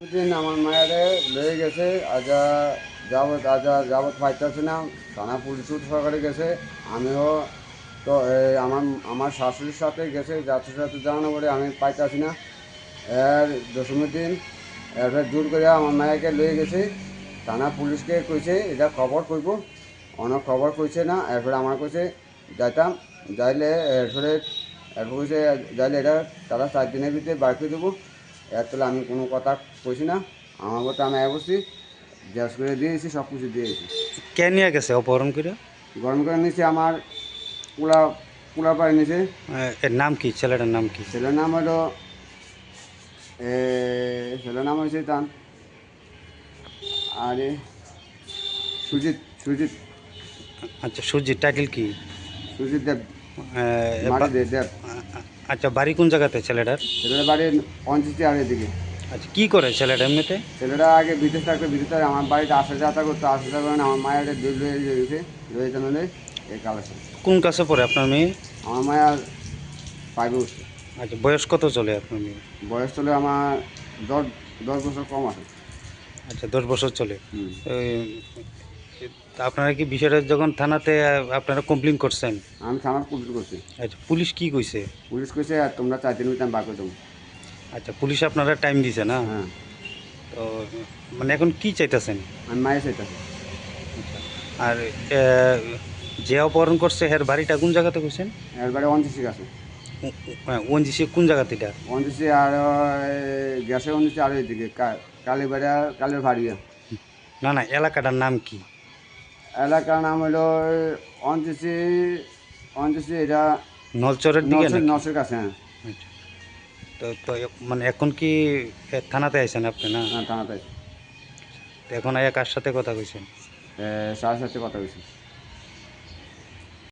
দিন আমার মায়েরে লয়ে গেছে, আজা যাবত আজা যাবত পাইতেছে না। থানা পুলিশ সহকারে গেছে, আমিও তো আমার আমার শাশুড়ির সাথে গেছে যাত্রীর সাথে জানানো পরে আমি পাইতেছি না। এর দশমীর দিন এরপর জোর করে আমার মায়েকে লয়ে গেছে। থানা পুলিশকে কইছে, এটা খবর করব অনেক খবর কইছে না এরপরে আমার কইছে, যাইতাম, যাইলে এরপরে এরপর কইছে, যাইলে এটা তারা চার দিনের ভিতরে বার করে দেবো। এর তাহলে আমি কোনো কথা কইছি না আমার কথা আমি বসছি গ্যাস করে দিয়েছি সব কিছু দিয়েছি। কে নিয়ে গেছে অপহরণ করে? গরম করে নিয়েছি আমার পোলা পোলা পাড়ি নিয়েছে। এর নাম কি? ছেলেটার নাম কি? ছেলের নাম হলো এ, ছেলের নাম হয়েছে তান আরে সুজিত সুজিত। আচ্ছা সুজিত টাইটেল কি? সুজিত দেব। আচ্ছা বাড়ি কোন জায়গাতে ছেলেটার? ছেলের বাড়ি পঞ্চাশটি আর এদিকে আচ্ছা কি করে ছেলেটা এমনিতে? ছেলেরা আগে বিদেশ থাকতো বিদেশ থাকে আমার বাড়িতে আসা যাতা করতো আসা যাওয়া করে আমার মায়ের দুধ রয়ে গেছে রয়েছে নাহলে এই কালেছে কোন কাছে পড়ে আপনার মেয়ে? আমার মায়ের পাইবে আচ্ছা বয়স কত চলে আপনার মেয়ে? বয়স চলে আমার দশ দশ বছর কম আছে। আচ্ছা দশ বছর চলে। আপনারা কি বিষয়টা যখন থানাতে আপনারা কমপ্লেন করছেন? আমি থানার পুলিশ করছি। আচ্ছা পুলিশ কি কইছে? পুলিশ কইছে আর তোমরা চার দিন ভিতরে বার করে দেবো। আচ্ছা পুলিশ আপনারা টাইম দিছে না? হ্যাঁ। তো মানে এখন কি চাইতেছেন? আমি মায়ের চাইতেছি। আর যে অপহরণ করছে এর বাড়িটা কোন জায়গাতে কইছেন? এর বাড়ি অঞ্চিসি আছে ওনজিসি কোন জায়গাতে এটা? অঞ্চিসি আর গ্যাসের অঞ্চিসি আর এদিকে কালীবাড়ি কালের ভাড়িয়া না না এলাকাটার নাম কি? এলাকার নাম হলো অঞ্চিসি অঞ্চিসি এটা নলচরের দিকে নলচর-? নসের কাছে হ্যাঁ। আচ্ছা। তো তো এ- মানে এখন কি এ, থানাতে আইছেন আপনি না? হ্যাঁ থানাতে তো এখন আয়া কার সাথে কথা কইছেন? সাথে কথা বলছি